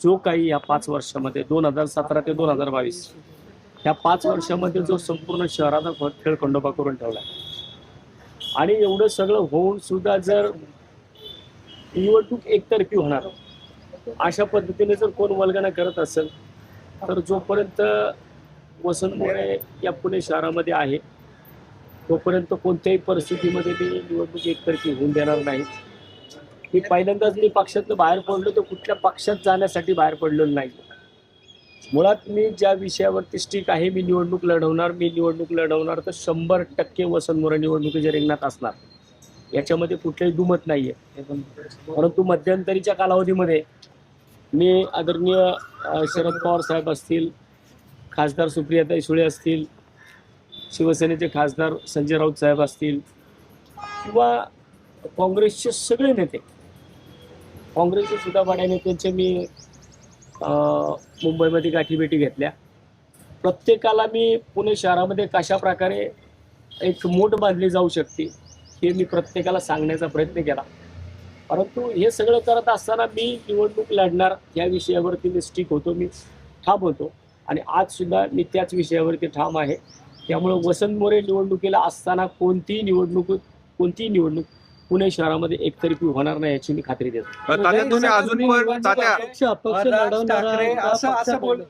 जो काही या पाच वर्षामध्ये दोन हजार सतरा ते दोन हजार बावीस ह्या पाच वर्षामध्ये जो संपूर्ण शहराचा खेळ खंडोबा करून ठेवला आणि एवढं सगळं होऊन सुद्धा जर निवडणूक एकतर्फी होणार अशा पद्धतीने जर कोण वल्गना करत असेल तर जोपर्यंत वसंत मोरे या पुणे शहरामध्ये आहे तोपर्यंत कोणत्याही परिस्थितीमध्ये मी निवडणूक एकतर्फी होऊन देणार नाही मी पहिल्यांदाच मी पक्षातनं बाहेर पडलो तर कुठल्या पक्षात जाण्यासाठी बाहेर पडलेलो नाही. मुळात मी ज्या विषयावरती स्टिक आहे मी निवडणूक लढवणार मी निवडणूक लढवणार तर शंभर टक्के वसंत मोरे निवडणुकीच्या रिंगणात असणार. याच्यामध्ये कुठलंही दुमत नाही आहे परंतु मध्यंतरीच्या कालावधीमध्ये मी आदरणीय शरद पवार साहेब असतील खासदार सुप्रियाताई सुळे असतील शिवसेनेचे खासदार संजय राऊत साहेब असतील किंवा काँग्रेसचे सगळे नेते काँग्रेसचे सुद्धा बड्या नेत्यांचे मी मुंबईमध्ये गाठीभेटी घेतल्या. प्रत्येकाला मी पुणे शहरामध्ये कशा प्रकारे एक मोठ बांधली जाऊ शकते हे मी प्रत्येकाला सांगण्याचा प्रयत्न केला. परंतु हे सगळं करत असताना मी निवडणूक लढणार या विषयावरती मी स्टिक होतो मी ठाम होतो. आणि आजसुद्धा मी त्याच विषयावरती ठाम आहे. त्यामुळं वसंत मोरे निवडणुकीला असताना कोणतीही निवडणूक कोणतीही निवडणूक पुणे शहरामध्ये एकतर्फी होणार नाही याची मी खात्री देतो. तात्या तुम्ही अजून पण तात्या. अपक्ष अपक्ष राज लढवणारा ठाकरे एका असं असं पक्षात बोल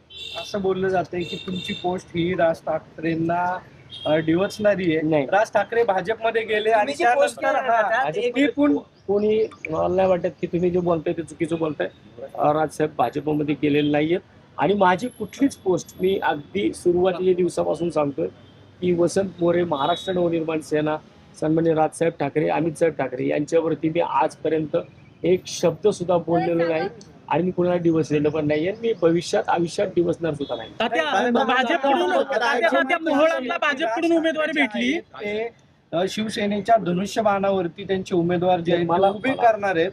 असं बोललं जातंय की तुमची पोस्ट ही राज ठाकरेंना अ, डिवचणारी आहे नाही. राज ठाकरे भाजपमध्ये गेले आणि तुम्ही जी post त्यानंतर केली ना, हा, त्यात एक- ती पण कोणी मला नाही वाटत की तुम्ही जे बोलताय ते चुकीचं बोलताय. अं, राजसाहेब भाजपमध्ये गेलेले नाहीयेत. आणि माझी कुठलीच पोस्ट मी अगदी सुरुवातीच्या दिवसापासून सांगतोय की वसंत मोरे महाराष्ट्र नवनिर्माण सेना सन्मान्य राजसाहेब ठाकरे अमित साहेब ठाकरे यांच्यावरती मी आजपर्यंत एक शब्द सुद्धा बोललेलो नाही आणि मी कोणाला डिवसलेलं पण नाही आणि मी भविष्यात आयुष्यात डिवसणार सुद्धा नाही. तात्या, भाजपकडून उमेदवारी भेटली. शिवसेनेच्या धनुष्यबाणावरती त्यांचे उमेदवार जे मला- उभे करणार आहेत.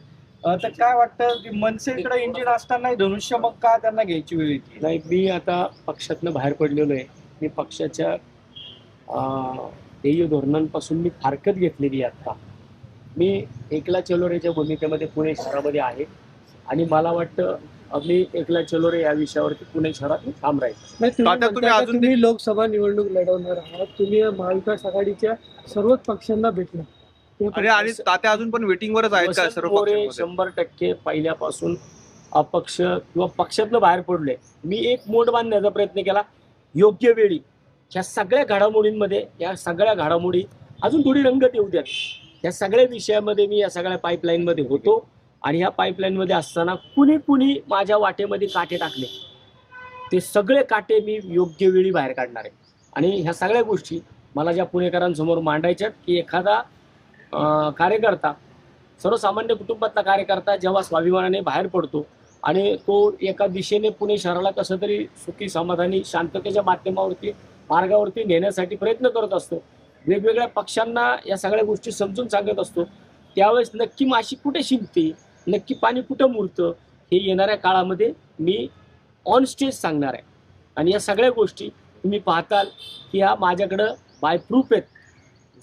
तर काय वाटतं की मनसेकडे इंजिन असताना धनुष्य मग का त्यांना घ्यायची वेळ येते? नाही मी आता पक्षातनं बाहेर पडलेलो आहे. मी पक्षाच्या अं, ध्येय धोरणांपासून मी फारकत घेतलेली आहे आता. मी एकला चलोरेच्या भूमिकेमध्ये पुणे शहरामध्ये आहे आणि मला वाटतं मी एकला चलोरे या विषयावरती पुणे शहरात मी ठाम राहील. नाही, तुम्ही लोकसभा निवडणूक लढवणार आहात तुम्ही या महाविकास आघाडीच्या सर्वच पक्षांना भेटला आणि तात्या अजून पण वेटिंग वरच आहेत? शंभर टक्के पहिल्यापासून अपक्ष किंवा पक्षातनं बाहेर पडलोय. मी एक मोठ बांधण्याचा प्रयत्न केला. योग्य वेळी ह्या सगळ्या घडामोडींमध्ये या सगळ्या घडामोडी अजून थोडी रंगत येऊ द्यात. या सगळ्या विषयामध्ये मी या सगळ्या पाईपलाईनमध्ये होतो आणि ह्या पाईपलाईनमध्ये असताना कुणी कुणी माझ्या वाटेमध्ये काटे टाकले. ते सगळे काटे मी योग्य वेळी बाहेर काढणार आहे. आणि ह्या सगळ्या गोष्टी मला ज्या पुणेकरांसमोर मांडायच्यात की एखादा कार्यकर्ता सर्वसामान्य कुटुंबातला कार्यकर्ता जेव्हा स्वाभिमानाने बाहेर पडतो आणि तो एका दिशेने पुणे शहराला कसं तरी सुखी समाधानी शांततेच्या माध्यमावरती मार्गावरती नेण्यासाठी प्रयत्न करत असतो. वेगवेगळ्या पक्षांना या सगळ्या गोष्टी समजून सांगत असतो. त्यावेळेस नक्की माशी कुठे शिंपते नक्की पाणी कुठं मुरतं हे येणाऱ्या काळामध्ये मी ऑन स्टेज सांगणार आहे. आणि या सगळ्या गोष्टी तुम्ही पाहताल की ह्या माझ्याकडं बाय प्रूफ आहेत.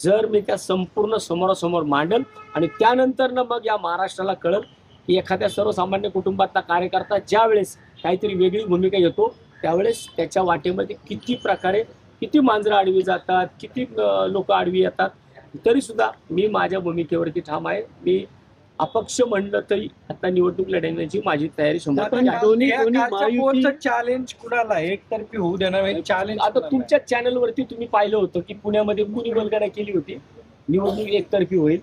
जर मी त्या संपूर्ण समोरासमोर मांडल आणि त्यानंतर ना मग या महाराष्ट्राला कळल की एखाद्या सर्वसामान्य कुटुंबातला कार्यकर्ता ज्यावेळेस काहीतरी वेगळी भूमिका येतो त्यावेळेस त्याच्या वाटेमध्ये किती प्रकारे किती मांजरं आडवी जातात किती लोक आडवी येतात तरी सुद्धा मी माझ्या भूमिकेवरती ठाम आहे. मी अपक्ष म्हणलं तरी आता निवडणूक लढवण्याची माझी तयारी शंभर चॅलेंज कुणाला आहे? एकतर्फी होऊ देणार चॅलेंज आता तुमच्या चॅनलवरती तुम्ही पाहिलं होतं की पुण्यामध्ये कुणी वल्गना केली होती? निवडणूक एकतर्फी होईल.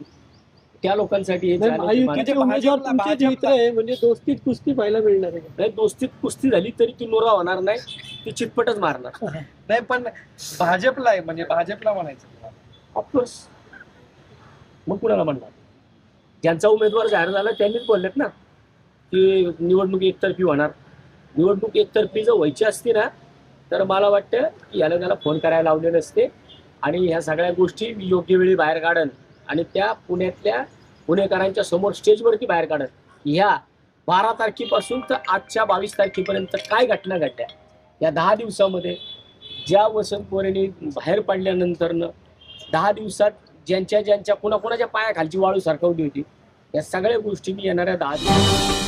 त्या लोकांसाठी हे नाही, challenge महायुतीचे आहे. उमेदवार भाजपला- तुमचे मित्र आहे म्हणजे दोस्तीत कुस्ती पाहायला मिळणार आहे. नाही, दोस्तीत कुस्ती झाली तरी ती नोरा होणार नाही ती चिटपटच मारणार. नाही पण भाजपला आहे म्हणजे भाजपला म्हणायचं ऑफकोर्स मग कुणाला म्हणणार? ज्यांचा उमेदवार जाहीर झाला त्यांनीच बोललेत ना की निवडणूक एकतर्फी होणार. निवडणूक एकतर्फी जर व्हायची असती ना तर मला वाटतं की याला त्याला फोन करायला लावले नसते. आणि ह्या सगळ्या गोष्टी मी योग्य वेळी बाहेर काढन. आणि त्या पुण्यातल्या पुणेकरांच्या समोर स्टेजवरती बाहेर काढत. ह्या बारा तारखेपासून तर आजच्या बावीस तारखेपर्यंत काय घटना घडल्या? या दहा दिवसामध्ये ज्या वसंत पोरेने बाहेर पडल्यानंतरनं दहा दिवसात ज्यांच्या ज्यांच्या कुणाकुणाच्या पायाखालची वाळू सरकवली होती या सगळ्या गोष्टी मी येणाऱ्या दहा दिवसात